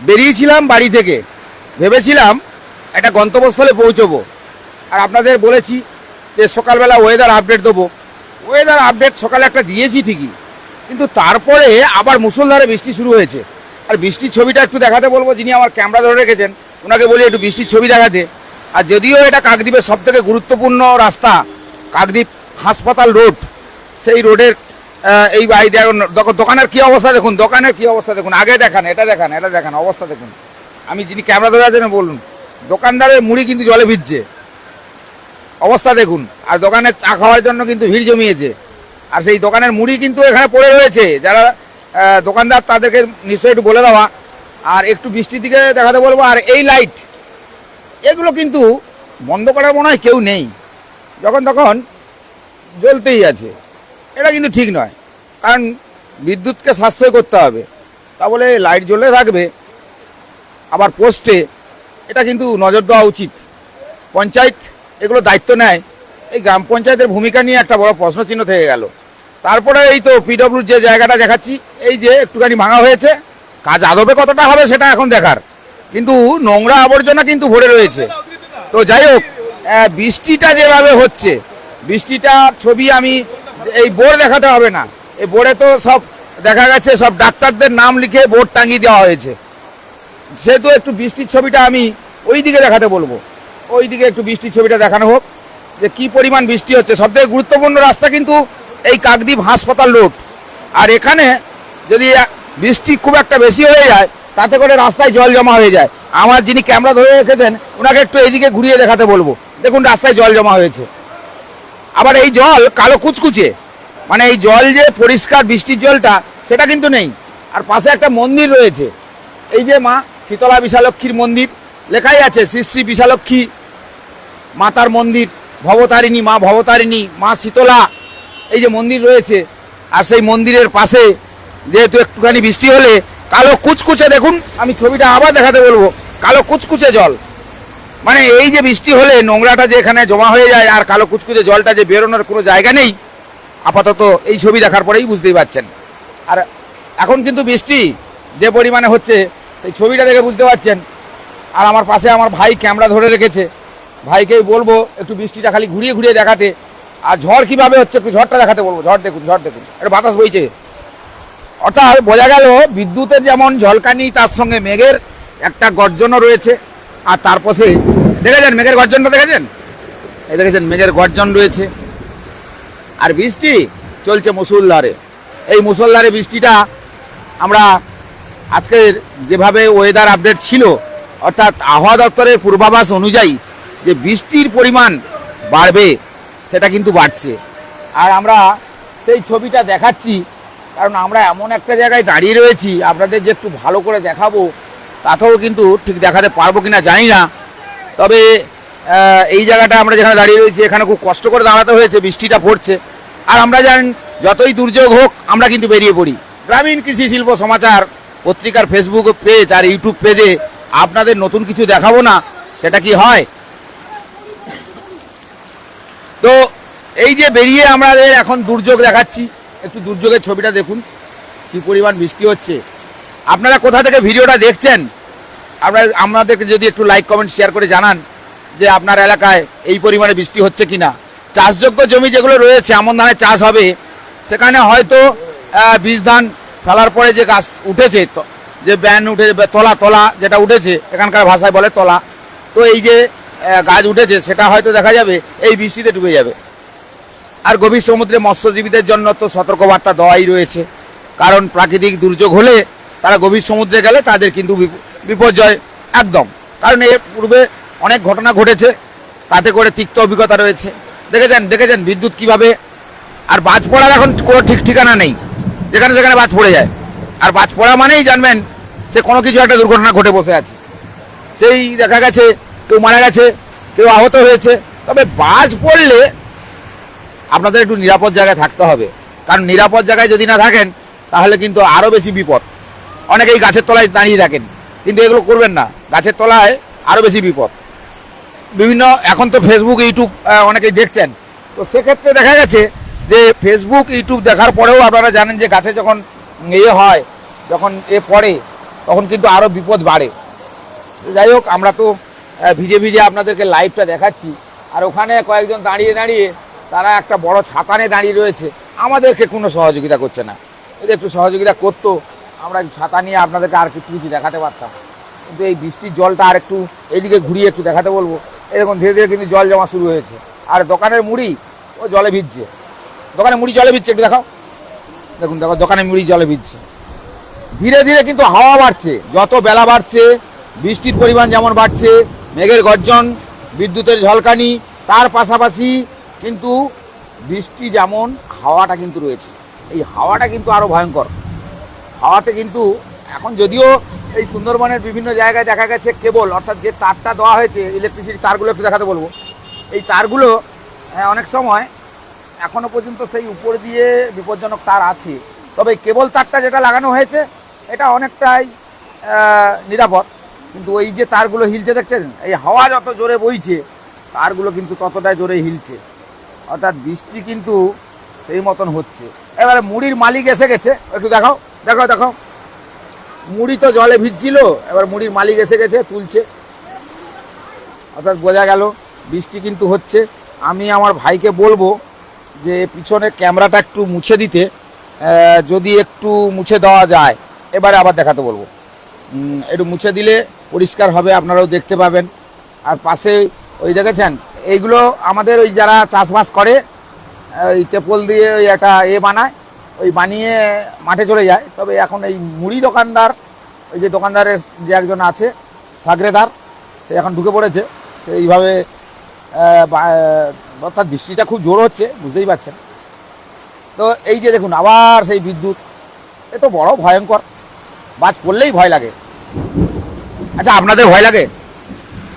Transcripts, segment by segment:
বেরিয়েছিলাম বাড়ি থেকে। ভেবেছিলাম একটা গন্তব্যস্থলে পৌঁছবো। আর আপনাদের বলেছি যে সকালবেলা ওয়েদার আপডেট দেবো। ওয়েদার আপডেট সকালে একটা দিয়েছি ঠিকই। কিন্তু তারপরে আবার মুসলধারে বৃষ্টি শুরু হয়েছে। আর বৃষ্টির ছবিটা একটু দেখাতে বলব, যিনি আমার ক্যামেরা ধরে রেখেছেন ওনাকে বলি একটু বৃষ্টির ছবি দেখাতে। আর যদিও এটা কাকদ্বীপের সব থেকে গুরুত্বপূর্ণ রাস্তা, কাকদ্বীপ হাসপাতাল রোড সেই রোডের এই বাড়ি দেখুন দোকানের কি অবস্থা দেখুন, দোকানের কি অবস্থা দেখুন, আগে দেখান, এটা দেখান এটা দেখান, অবস্থা দেখুন। আমি যিনি ক্যামেরা ধরে আছেন বলুন। দোকানদারের মুড়ি কিন্তু জলে ভিজছে। অবস্থা দেখুন, আর দোকানে চা খাওয়ার জন্য কিন্তু ভিড় জমিয়েছে। আর সেই দোকানের মুড়ি কিন্তু এখানে পড়ে রয়েছে, যারা দোকানদার তাদেরকে নিশ্চয়ই একটু বলে দেওয়া। আর একটু বৃষ্টির দিকে দেখাতে বলব, আর এই লাইট, এগুলো কিন্তু বন্ধ করার মনে হয় কেউ নেই। যখন, তখন জ্বলতেই আছে। এটা কিন্তু ঠিক নয়। কারণ বিদ্যুৎকে সাশ্রয় করতে হবে। তা বলে লাইট জ্বলে থাকবে, আবার পোস্টে এটা কিন্তু নজর দেওয়া উচিত। পঞ্চায়েত এগুলো দায়িত্ব নেয়। এই গ্রাম পঞ্চায়েতের ভূমিকা নিয়ে একটা বড় প্রশ্নচিহ্ন থেকে গেল। তারপরে এই তো পিডব্লিউর যে জায়গাটা দেখাচ্ছি, এই যে একটুখানি ভাঙা হয়েছে, কাজ আদবে কতটা হবে সেটা এখন দেখার। কিন্তু নোংরা আবর্জনা কিন্তু ভরে রয়েছে। তো যাই হোক বৃষ্টিটা যেভাবে হচ্ছে, বৃষ্টিটার ছবি আমি এই বোর্ড দেখাতে হবে না। এই বোর্ডে তো সব দেখা গেছে, সব ডাক্তারদের নাম লিখে বোর্ড টাঙিয়ে দেওয়া হয়েছে। সেহেতু একটু বৃষ্টির ছবিটা আমি ওই দিকে দেখাতে বলব। ওই দিকে একটু বৃষ্টির ছবিটা দেখানো হোক, যে কি পরিমাণ বৃষ্টি হচ্ছে। সবথেকে গুরুত্বপূর্ণ রাস্তা কিন্তু এই কাকদ্বীপ হাসপাতাল রোড। আর এখানে যদি বৃষ্টি খুব একটা বেশি হয়ে যায়, তাতে করে রাস্তায় জল জমা হয়ে যায়। আমার যিনি ক্যামেরা ধরে রেখেছেন ওনাকে একটু এইদিকে ঘুরিয়ে দেখাতে বলব। দেখুন, রাস্তায় জল জমা হয়েছে। আবার এই জল কালো কুচকুচে। মানে এই জল যে পরিষ্কার বৃষ্টির জলটা, সেটা কিন্তু নেই। আর পাশে একটা মন্দির রয়েছে। এই যে মা শীতলা বিশালক্ষীর মন্দির, লেখাই আছে শ্রী শ্রী বিশালক্ষী মাতার মন্দির, ভবতারিণী মা ভবতারিণী, মা শীতলা। এই যে মন্দির রয়েছে, আর সেই মন্দিরের পাশে যেহেতু একটুখানি বৃষ্টি হলে, কালো কুচকুচে দেখুন, আমি ছবিটা আবার দেখাতে বলব, কালো কুচকুচে জল। মানে এই যে বৃষ্টি হলে নোংরাটা যে এখানে জমা হয়ে যায় আর কালো কুচকুচে জলটা যে বেরোনোর কোনো জায়গা নেই, আপাতত এই ছবি দেখার পরেই বুঝতেই পারছেন। আর এখন কিন্তু বৃষ্টি যে পরিমাণে হচ্ছে, সেই ছবিটা দেখে বুঝতে পারছেন। আর আমার পাশে আমার ভাই ক্যামেরা ধরে রেখেছে। ভাইকেই বলব একটু বৃষ্টিটা খালি ঘুরিয়ে ঘুরিয়ে দেখাতে। আর ঝড় কীভাবে হচ্ছে একটু ঝড়টা দেখাতে বলব। ঝড় দেখুন ঝড় দেখুন। এটা বাতাস বইছে। অর্থাৎ বোঝা গেল বিদ্যুতের যেমন ঝলকানি, তার সঙ্গে মেঘের একটা গর্জনও রয়েছে। আর তার পাশে দেখেছেন মেঘের গর্জনটা দেখেছেন? এই দেখেছেন, মেঘের গর্জন রয়েছে। আর বৃষ্টি চলছে মুসুলধারে এই মুসলধারে বৃষ্টিটা আমরা আজকের যেভাবে ওয়েদার আপডেট ছিল, অর্থাৎ আবহাওয়া দপ্তরের পূর্বাভাস অনুযায়ী যে বৃষ্টির পরিমাণ বাড়বে, সেটা কিন্তু বাড়ছে। আর আমরা সেই ছবিটা দেখাচ্ছি, কারণ আমরা এমন একটা জায়গায় দাঁড়িয়ে রয়েছি, আপনাদের যে একটু ভালো করে দেখাবো, তাতেও কিন্তু ঠিক দেখাতে পারব কিনা জানি না। তবে এই জায়গাটা আমরা যেখানে দাঁড়িয়ে রয়েছি, এখানে খুব কষ্ট করে দাঁড়াতে হয়েছে, বৃষ্টিটা পড়ছে। আর আমরা জানেন যতই দুর্যোগ হোক, আমরা কিন্তু বেরিয়ে পড়ি। গ্রামীণ কৃষি শিল্প সমাচার পত্রিকার ফেসবুক পেজ আর ইউটিউব পেজে আপনাদের নতুন কিছু দেখাবো না, সেটা কি হয়? তো, এই যে বেরিয়ে আমাদের এখন দুর্যোগ দেখাচ্ছি, একটু দুর্যোগের ছবিটা দেখুন, কি পরিমাণ বৃষ্টি হচ্ছে। আপনারা কোথা থেকে ভিডিওটা দেখছেন? আপনারা আমাদেরকে যদি একটু লাইক কমেন্ট শেয়ার করে জানান যে আপনার এলাকায় এই পরিমাণে বৃষ্টি হচ্ছে কি না চাষযোগ্য জমি যেগুলো রয়েছে, আমন ধানের চাষ হবে, সেখানে হয়তো বীজ ধান ফেলার পরে যে গাছ উঠেছে যে ব্যান উঠে, তলা তলা যেটা উঠেছে, এখানকার ভাষায় বলে তলা। তো এই যে গাছ উঠেছে, সেটা হয়তো দেখা যাবে, এই বৃষ্টিতে ডুবে যাবে। আর গভীর সমুদ্রে মৎস্যজীবীদের জন্য তো সতর্কবার্তা দেওয়াই রয়েছে। কারণ প্রাকৃতিক দুর্যোগ হলে তারা গভীর সমুদ্রে গেলে তাদের কিন্তু বিপর্যয়, একদম। কারণ এর পূর্বে অনেক ঘটনা ঘটেছে, তাতে করে তিক্ত অভিজ্ঞতা রয়েছে। দেখেছেন দেখেছেন বিদ্যুৎ কীভাবে, আর বাজ পড়ার এখন কোনো ঠিক ঠিকানা নেই। যেখানে যেখানে বাজ পড়ে যায়। আর বাজ পড়া মানেই জানবেন, সে কোনো কিছু একটা দুর্ঘটনা ঘটে বসে আছে। সেই দেখা গেছে, কেউ মারা গেছে, কেউ আহত হয়েছে। তবে বাজ পড়লে আপনাদের একটু নিরাপদ জায়গায় থাকতে হবে। কারণ নিরাপদ জায়গায় যদি না থাকেন, তাহলে কিন্তু আরও বেশি বিপদ। অনেকেই গাছের তলায় দাঁড়িয়ে থাকেন। কিন্তু এগুলো করবেন না। গাছের তলায় আরও বেশি বিপদ। বিভিন্ন, এখন তো ফেসবুক ইউটিউব অনেকেই দেখছেন। তো সেক্ষেত্রে দেখা গেছে যে ফেসবুক ইউটিউব দেখার পরেও আপনারা জানেন যে গাছে যখন ইয়ে হয়, যখন এ পড়ে, তখন কিন্তু আরও বিপদ বাড়ে। যাই হোক, আমরা তো ভিজে ভিজে আপনাদেরকে লাইভটা দেখাচ্ছি। আর ওখানে কয়েকজন দাঁড়িয়ে দাঁড়িয়ে তারা একটা বড় ছাতানে দাঁড়িয়ে রয়েছে। আমাদেরকে কোনো সহযোগিতা করছে না। যদি একটু সহযোগিতা করতো আমরা ছাতা নিয়ে আপনাদেরকে আর কিছু কিছু দেখাতে পারতাম। কিন্তু এই বৃষ্টির জলটা আর একটু এইদিকে ঘুরিয়ে একটু দেখাতে বলব। দেখুন, ধীরে ধীরে কিন্তু জল জমা শুরু হয়েছে। আর দোকানের মুড়ি, ও জলে ভিজছে। দোকানে মুড়ি জলে ভিজছে, একটু দেখাও। দেখুন, দেখো দোকানে মুড়ি জলে ভিজছে। ধীরে ধীরে কিন্তু হাওয়া বাড়ছে। যত বেলা বাড়ছে, বৃষ্টির পরিমাণ যেমন বাড়ছে, মেঘের গর্জন, বিদ্যুতের ঝলকানি, তার পাশাপাশি কিন্তু বৃষ্টি যেমন হাওয়াটা কিন্তু রয়েছে। এই হাওয়াটা কিন্তু আরও ভয়ঙ্কর। হাওয়াতে কিন্তু এখন যদিও এই সুন্দরবনের বিভিন্ন জায়গায় দেখা গেছে কেবল অর্থাৎ যে তারটা দেওয়া হয়েছে ইলেকট্রিসিটি তারগুলো একটু দেখাতে বলব। এই তারগুলো আহ, অনেক সময় এখনও পর্যন্ত সেই উপর দিয়ে বিপজ্জনক তার আছে। তবে কেবল তারটা যেটা লাগানো হয়েছে এটা অনেকটাই নিরাপদ। কিন্তু ওই যে তারগুলো হিলছে দেখছেন? এই হাওয়া যত জোরে বইছে তারগুলো কিন্তু ততটাই জোরে হিলছে। অর্থাৎ বৃষ্টি কিন্তু সেই মতন হচ্ছে। এবারে মুড়ির মালিক এসে গেছে একটু দেখাও। দেখাও দেখো। মুড়ি তো জলে ভিজছিল, এবার মুড়ির মালিক এসে গেছে, তুলছে। অর্থাৎ বোঝা গেল, বৃষ্টি কিন্তু হচ্ছে। আমি আমার ভাইকে বলব যে, পিছনে ক্যামেরাটা একটু মুছে দিতে যদি একটু মুছে দেওয়া যায়, এবারে আবার দেখাতে বলব। একটু মুছে দিলে পরিষ্কার হবে, আপনারাও দেখতে পাবেন। আর পাশে ওই দেখেছেন, এইগুলো আমাদের ওই যারা চাষবাস করে ওই তেপল দিয়ে ওই একটা এ বানায় ওই বানিয়ে মাঠে চলে যায়। তবে এখন এই মুড়ি দোকানদার ওই যে দোকানদারের যে একজন আছে সাগরেদার সে এখন ঢুকে পড়েছে। সে এইভাবে আহ, বা- আহ, অর্থাৎ বৃষ্টিটা খুব জোর হচ্ছে বুঝতেই পারছেন। তো এই যে দেখুন আবার সেই বিদ্যুৎ। এ তো বড় ভয়ঙ্কর। বাজ পড়লেই ভয় লাগে। আচ্ছা আপনাদের ভয় লাগে?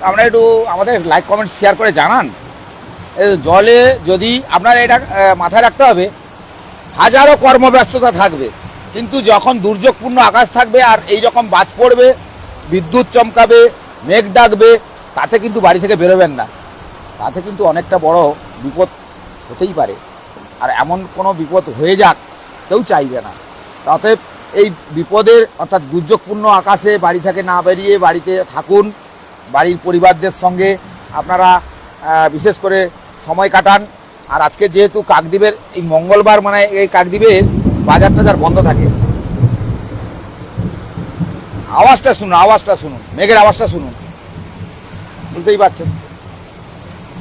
আপনারা একটু আমাদের লাইক কমেন্ট শেয়ার করে জানান। জলে যদি আপনার এটা মাথায় রাখতে হবে হাজারো কর্মব্যস্ততা থাকবে। কিন্তু যখন দুর্যোগপূর্ণ আকাশ থাকবে আর এই রকম বাজ পড়বে, বিদ্যুৎ চমকাবে, মেঘ ডাকবে, তাতে কিন্তু বাড়ি থেকে বেরোবেন না। তাতে কিন্তু অনেকটা বড় বিপদ হতেই পারে। আর এমন কোনো বিপদ হয়ে যাক, কেউ চাইবে না। অতএব এই বিপদের, অর্থাৎ দুর্যোগপূর্ণ আকাশে বাড়ি থেকে না বেরিয়ে বাড়িতে থাকুন, বাড়ির পরিবারদের সঙ্গে আপনারা বিশেষ করে সময় কাটান। আর আজকে যেহেতু কাকদ্বীপের এই মঙ্গলবার মানে এই কাকদ্বীপের বাজার টাজার বন্ধ থাকে। আওয়াজটা শুনুন আওয়াজটা শুনুন মেঘের আওয়াজটা শুনুন। বুঝতেই পারছেন?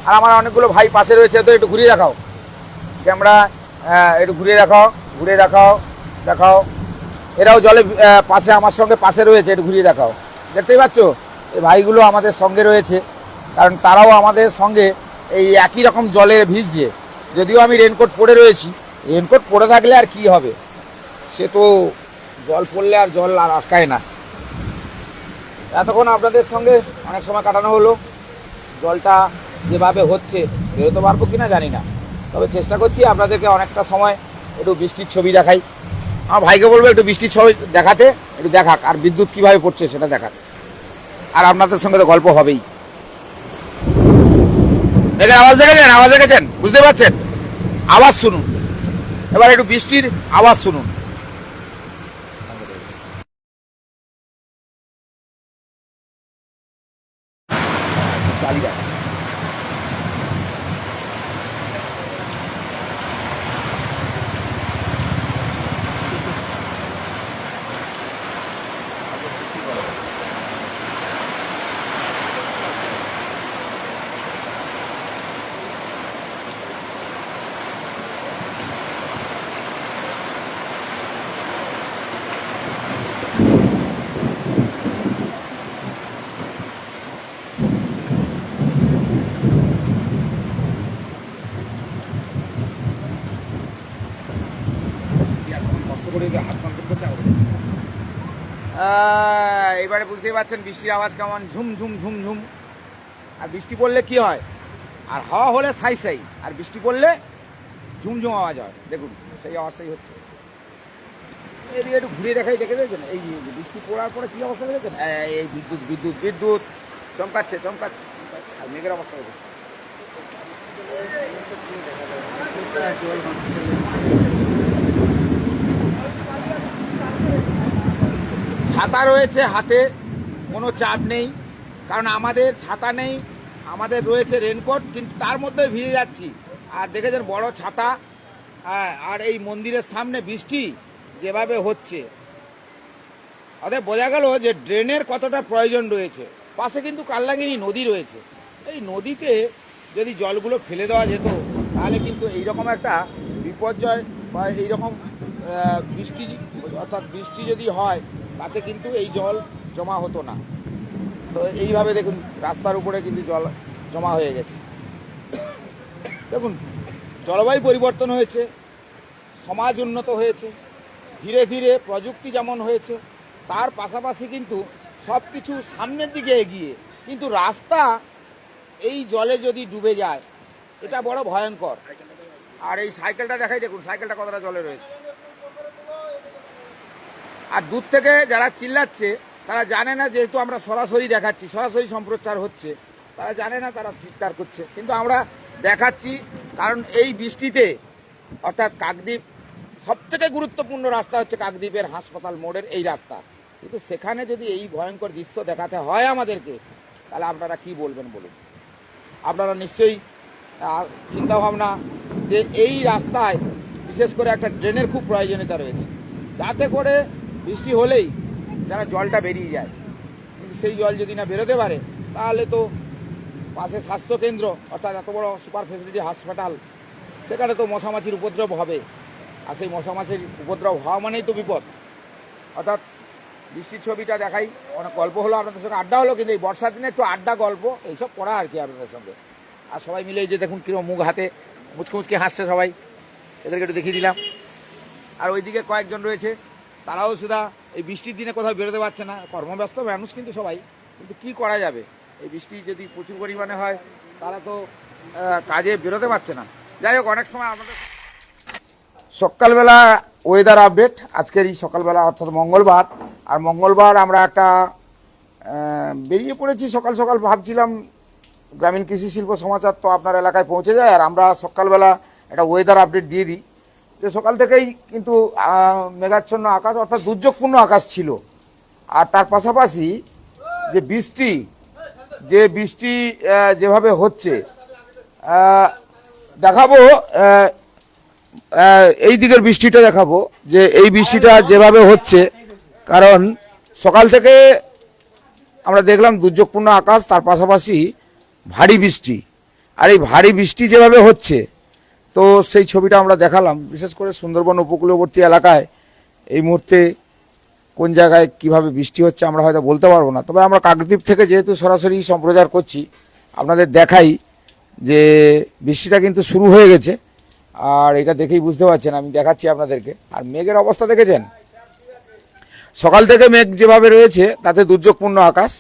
আর আমার অনেকগুলো ভাই পাশে রয়েছে তো একটু ঘুরিয়ে দেখাও। ক্যামেরা আহ, একটু ঘুরিয়ে দেখাও ঘুরিয়ে দেখাও দেখাও। এরাও জলে পাশে আমার সঙ্গে পাশে রয়েছে একটু ঘুরিয়ে দেখাও। দেখতেই পাচ্ছ? এই ভাইগুলো আমাদের সঙ্গে রয়েছে কারণ তারাও আমাদের সঙ্গে এই একই রকম জলে ভিজছে। যদিও আমি রেনকোট পরে রয়েছি রেনকোট পরে থাকলে আর কি হবে? সে তো জল পড়লে আর জল আর আটকায় না। এতক্ষণ আপনাদের সঙ্গে অনেক সময় কাটানো হলো। জলটা যেভাবে হচ্ছে, বেরোতে পারব কি না জানি না। তবে চেষ্টা করছি আপনাদেরকে অনেকটা সময় একটু বৃষ্টির ছবি দেখাই। আমার ভাইকে বলব একটু বৃষ্টির ছবি দেখাতে, একটু দেখাক, আর বিদ্যুৎ কীভাবে পড়ছে সেটা দেখাক। আর আপনাদের সঙ্গে তো গল্প হবেই। দেখেন আওয়াজ দেখেছেন? আওয়াজ দেখেছেন? বুঝতে পারছেন? আওয়াজ শুনুন। এবার একটু বৃষ্টির আওয়াজ শুনুন চালিয়ে কষ্ট করে যে হাত কন্ট্রোল করছে আমাদের। আহ, বুঝতেই পারছেন, বৃষ্টির আওয়াজ কেমন, ঝুম ঝুম ঝুম ঝুম। আর বৃষ্টি পড়লে কি হয়? আর হাওয়া হলে সাই সাই, আর বৃষ্টি পড়লে ঝুমঝুম আওয়াজ হয়। দেখুন, সেই আওয়াজটাই হচ্ছে। এদিকে একটু ঘুরে দেখাই, দেখে দেখেছেন? এই বৃষ্টি পড়ার পরে কি অবস্থা দেখেছেন? এই বিদ্যুৎ বিদ্যুৎ বিদ্যুৎ। চমকাচ্ছে চমকাচ্ছে। আর মেঘের অবস্থা দেখুন। ছাতা রয়েছে হাতে। কোনো চাপ নেই, কারণ আমাদের ছাতা নেই, আমাদের রয়েছে রেনকোট কিন্তু তার মধ্যে ভিজে যাচ্ছি। আর দেখেছেন বড় ছাতা হ্যাঁ আর এই মন্দিরের সামনে বৃষ্টি যেভাবে হচ্ছে। অতএব বোঝা গেল যে ড্রেনের কতটা প্রয়োজন রয়েছে। পাশে কিন্তু কাল্লাগিরি নদী রয়েছে। এই নদীতে যদি জলগুলো ফেলে দেওয়া যেত, তাহলে কিন্তু এইরকম একটা বিপর্যয় বা এইরকম বৃষ্টি, অর্থাৎ বৃষ্টি যদি হয়, তাতে কিন্তু এই জল জমা হতো না। তো এইভাবে দেখুন, রাস্তার উপরে কিন্তু জল জমা হয়ে গেছে। দেখুন, জলবায়ু পরিবর্তন হয়েছে, সমাজ উন্নত হয়েছে, ধীরে ধীরে প্রযুক্তি যেমন হয়েছে, তার পাশাপাশি কিন্তু সব কিছু সামনের দিকে এগিয়ে, কিন্তু রাস্তা এই জলে যদি ডুবে যায়, এটা বড় ভয়ঙ্কর। আর এই সাইকেলটা দেখাই, দেখুন, সাইকেলটা কতটা জলে রয়েছে। আর দূর থেকে যারা চিল্লাচ্ছে তারা জানে না যেহেতু আমরা সরাসরি দেখাচ্ছি, সরাসরি সম্প্রচার হচ্ছে, তারা জানে না তারা চিৎকার করছে। কিন্তু আমরা দেখাচ্ছি, কারণ এই বৃষ্টিতে, অর্থাৎ কাকদ্বীপ সব থেকে গুরুত্বপূর্ণ রাস্তা হচ্ছে কাকদ্বীপের হাসপাতাল মোড়ের এই রাস্তা। কিন্তু সেখানে যদি এই ভয়ঙ্কর দৃশ্য দেখাতে হয় আমাদেরকে, তাহলে আপনারা কি বলবেন বলুন? আপনারা নিশ্চয়ই চিন্তাভাবনা যে এই রাস্তায় বিশেষ করে একটা ড্রেনের খুব প্রয়োজনীয়তা রয়েছে। যাতে করে বৃষ্টি হলেই যারা জলটা বেরিয়ে যায়। কিন্তু সেই জল যদি না বেরোতে পারে, তাহলে তো পাশে স্বাস্থ্যকেন্দ্র অর্থাৎ এত বড় সুপার ফেসিলিটি হাসপাতাল, সেখানে তো মশামাছির উপদ্রব হবে। আর সেই মশামাছির উপদ্রব হওয়া মানেই তো বিপদ। অর্থাৎ বৃষ্টির ছবিটা দেখাই, অনেক গল্প হলো আপনাদের সঙ্গে, আড্ডা হলো, কিন্তু এই বর্ষার দিনে একটু আড্ডা, গল্প, এইসব করা আর কি আপনাদের সঙ্গে। আর সবাই মিলে যে দেখুন, কীরকম মুখ হাতে মুচকে মুচকে হাসছে সবাই। এদেরকে একটু দেখিয়ে দিলাম। আর ওইদিকে কয়েকজন রয়েছে। তারাও সুদা এই বৃষ্টির দিনে কোথাও বেরোতে পারছে না। কর্মব্যস্ত মানুষ কিন্তু সবাই। কিন্তু কি করা যাবে? এই বৃষ্টি যদি প্রচুর পরিমাণে হয়, তারা তো কাজে বেরোতে পারছে না। যাই হোক, অনেক সময় আমাদের সকালবেলা ওয়েদার আপডেট আজকের এই সকালবেলা, অর্থাৎ মঙ্গলবার। আর মঙ্গলবার আমরা একটা বেরিয়ে পড়েছি সকাল সকাল। ভাবছিলাম গ্রামীণ কৃষি শিল্প সমাচার তো আপনার এলাকায় পৌঁছে যায়। আর আমরা সকালবেলা একটা ওয়েদার আপডেট দিয়ে দিই। যে সকাল থেকেই কিন্তু মেঘাচ্ছন্ন আকাশ অর্থাৎ দুর্যোগপূর্ণ আকাশ ছিল। আর তার পাশাপাশি যে বৃষ্টি যে বৃষ্টি যেভাবে হচ্ছে দেখাবো এই দিকের বৃষ্টিটা দেখাবো, যে এই বৃষ্টিটা যেভাবে হচ্ছে, কারণ সকাল থেকে আমরা দেখলাম দুর্যোগপূর্ণ আকাশ, তার পাশাপাশি ভারী বৃষ্টি। আর এই ভারী বৃষ্টি যেভাবে হচ্ছে তো সেই ছবিটা আমরা দেখালাম। বিশেষ করে সুন্দরবন উপকূলবর্তী এলাকায় এই মুহূর্তে কোন জায়গায় কীভাবে বৃষ্টি হচ্ছে আমরা হয়তো বলতে পারব না। তবে আমরা কাকদ্বীপ থেকে যেহেতু সরাসরি সম্প্রচার করছি, আপনাদের দেখাই যে বৃষ্টিটা কিন্তু শুরু হয়ে গেছে। আর এটা দেখেই বুঝতে পারছেন, আমি দেখাচ্ছি আপনাদেরকে। আর মেঘের অবস্থা দেখেছেন? সকাল থেকে মেঘ যেভাবে রয়েছে, তাতে দুর্যোগপূর্ণ আকাশ।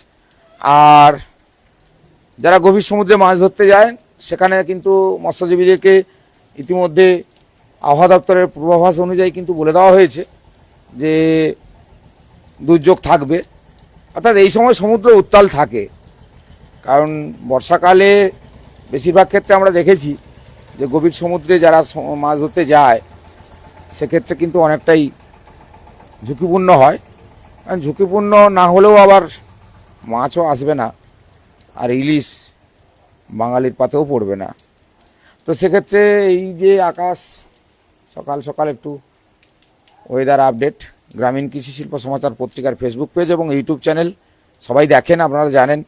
আর যারা গভীর সমুদ্রে মাছ ধরতে যায়, সেখানে কিন্তু মৎস্যজীবীদেরকে ইতিমধ্যে আবহাওয়া দপ্তরের পূর্বাভাস অনুযায়ী কিন্তু বলে দেওয়া হয়েছে যে দুর্যোগ থাকবে। অর্থাৎ এই সময় সমুদ্র উত্তাল থাকে। কারণ বর্ষাকালে বেশিরভাগ ক্ষেত্রে আমরা দেখেছি যে গভীর সমুদ্রে যারা মাছ ধরতে যায়, সেক্ষেত্রে কিন্তু অনেকটাই ঝুঁকিপূর্ণ হয়। আর ঝুঁকিপূর্ণ না হলেও আবার মাছও আসবে না। আর ইলিশ বাঙালির পাতেও পড়বে না। তো সেক্ষেত্রে এই যে আকাশ, সকাল সকাল একটু ওয়েদার আপডেট গ্রামীণ কৃষি শিল্প সমাচার পত্রিকার ফেসবুক পেজ এবং ইউটিউব চ্যানেল সবাই দেখেন, আপনারা জানেন।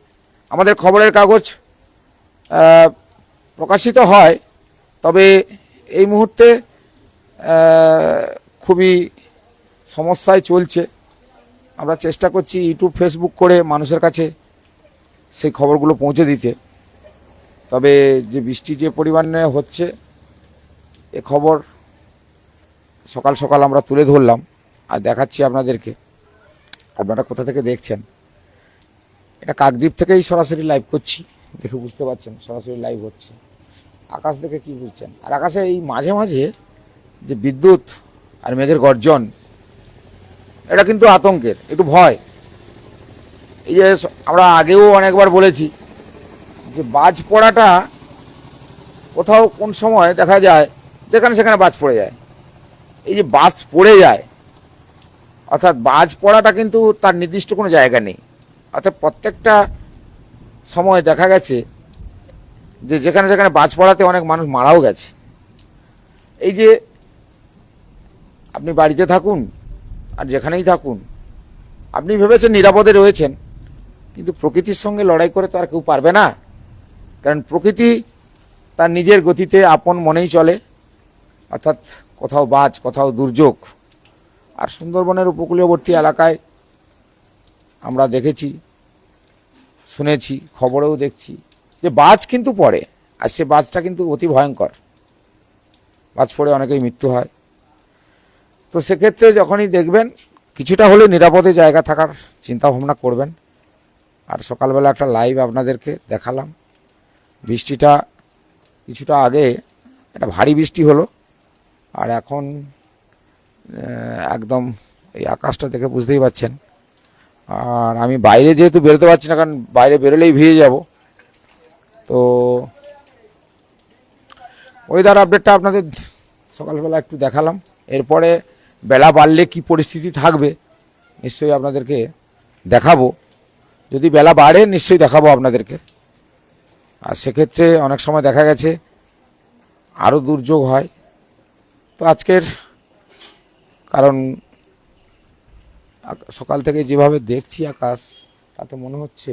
আমাদের খবরের কাগজ প্রকাশিত হয়, তবে এই মুহূর্তে খুবই সমস্যায় চলছে। আমরা চেষ্টা করছি ইউটিউব ফেসবুক করে মানুষের কাছে সেই খবরগুলো পৌঁছে দিতে। তবে যে বৃষ্টি যে পরিমাণে হচ্ছে, এ খবর সকাল সকাল আমরা তুলে ধরলাম। আর দেখাচ্ছি আপনাদেরকে। আপনারা কোথা থেকে দেখছেন? এটা কাকদ্বীপ থেকেই সরাসরি লাইভ করছি। দেখে বুঝতে পারছেন, সরাসরি লাইভ হচ্ছে। আকাশ দেখে কি বুঝছেন? আর আকাশে এই মাঝে মাঝে যে বিদ্যুৎ আর মেঘের গর্জন, এটা কিন্তু আতঙ্কের, একটু ভয়। এই যে আমরা আগেও অনেকবার বলেছি যে বাজ পড়াটা কোথাও কোন সময় দেখা যায় যেখানে সেখানে বাজ পড়ে যায়। এই যে বাজ পড়ে যায়, অর্থাৎ বাজ পড়াটা কিন্তু তার নির্দিষ্ট কোনো জায়গা নেই। অর্থাৎ প্রত্যেকটা সময় দেখা গেছে যে যেখানে যেখানে বাজ পড়াতে অনেক মানুষ মারাও গেছে। এই যে আপনি বাড়িতে থাকুন আর যেখানেই থাকুন, আপনি ভেবেছেন নিরাপদে রয়েছেন, কিন্তু প্রকৃতির সঙ্গে লড়াই করে তো আর কেউ পারবে না। কারণ প্রকৃতি তার নিজের গতিতে আপন মনেই চলে, অর্থাৎ কোথাও বাজ, কোথাও দুর্যোগ। আর সুন্দরবনের উপকূলীয়বর্তী এলাকায় আমরা দেখেছি, শুনেছি, খবরেও দেখছি যে বাজ কিন্তু পড়ে, আর সে বাজটা কিন্তু অতি ভয়ঙ্কর। বাজ পড়ে অনেকেই মৃত্যু হয়। তো সেক্ষেত্রে যখনই দেখবেন, কিছুটা হলে নিরাপদে জায়গা থাকার চিন্তা ভাবনা করবেন। আর সকালবেলা একটা লাইভ আপনাদেরকে দেখালাম। বৃষ্টিটা কিছুটা আগে একটা ভারী বৃষ্টি হলো, আর এখন একদম এই আকাশটা দেখে বুঝতেই পাচ্ছেন আর আমি বাইরে যেহেতু বেরোতে পারছি না, কারণ বাইরে বেরোলেই ভিজে যাব। তো ওয়েদার আপডেটটা আপনাদের সকালবেলা একটু দেখালাম। এরপরে বেলা বাড়লে কি পরিস্থিতি থাকবে, নিশ্চয়ই আপনাদেরকে দেখাবো। যদি বেলা বাড়ে, নিশ্চয়ই দেখাবো আপনাদেরকে। আর সেক্ষেত্রে অনেক সময় দেখা গেছে আরও দুর্যোগ হয়। তো আজকের কারণ সকাল থেকে যেভাবে দেখছি আকাশ, তাতে মনে হচ্ছে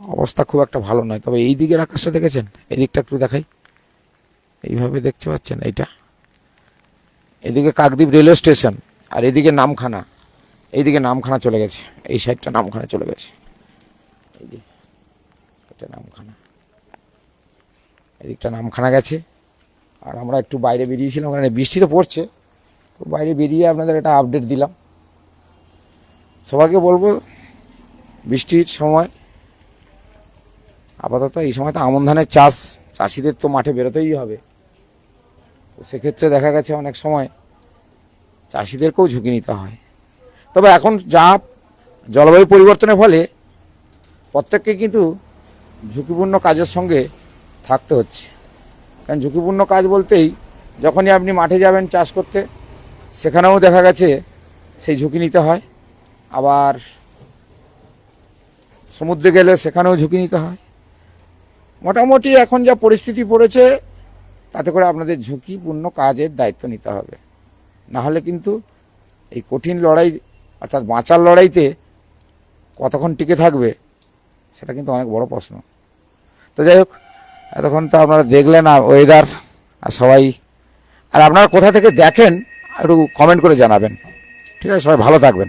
অবস্থা খুব একটা ভালো নয়। তবে এই দিকের আকাশটা দেখেছেন? এই দিকটা একটু দেখাই। এইভাবে দেখতে পাচ্ছেন এইটা? এদিকে কাকদ্বীপ রেলওয়ে স্টেশন আর এদিকে নামখানা। এইদিকে নামখানা চলে গেছে। এই সাইডটা নামখানা চলে গেছে। এই এটা নামখানা। এদিকটা নামখানা গেছে। আর আমরা একটু বাইরে বেরিয়েছিলাম, ওখানে বৃষ্টি তো পড়ছে। তো বাইরে বেরিয়ে আপনাদের একটা আপডেট দিলাম। সবাইকে বলব, বৃষ্টির সময় আপাতত এই সময় তো আমন ধানের চাষ, চাষিদের তো মাঠে বেরোতেই হবে। তো সেক্ষেত্রে দেখা গেছে অনেক সময় চাষিদেরকেও ঝুঁকি নিতে হয়। তবে এখন যা জলবায়ু পরিবর্তনের ফলে প্রত্যেককে কিন্তু ঝুঁকিপূর্ণ কাজের সঙ্গে থাকতে হচ্ছে। কারণ ঝুঁকিপূর্ণ কাজ বলতেই যখনই আপনি মাঠে যাবেন চাষ করতে, সেখানেও দেখা গেছে সেই ঝুঁকি নিতে হয়। আবার সমুদ্রে গেলে সেখানেও ঝুঁকি নিতে হয়। মোটামুটি এখন যা পরিস্থিতি পড়েছে, তাতে করে আপনাদের ঝুঁকিপূর্ণ কাজের দায়িত্ব নিতে হবে। না হলে কিন্তু এই কঠিন লড়াই, অর্থাৎ বাঁচার লড়াইতে কতক্ষণ টিকে থাকবে সেটা কিন্তু অনেক বড় প্রশ্ন। তো যাই হোক, এতক্ষণ তো আপনারা দেখলেন ওয়েদার আর সবাই, আর আপনারা কোথা থেকে দেখেন, একটু কমেন্ট করে জানাবেন। ঠিক আছে, সবাই ভালো থাকবেন।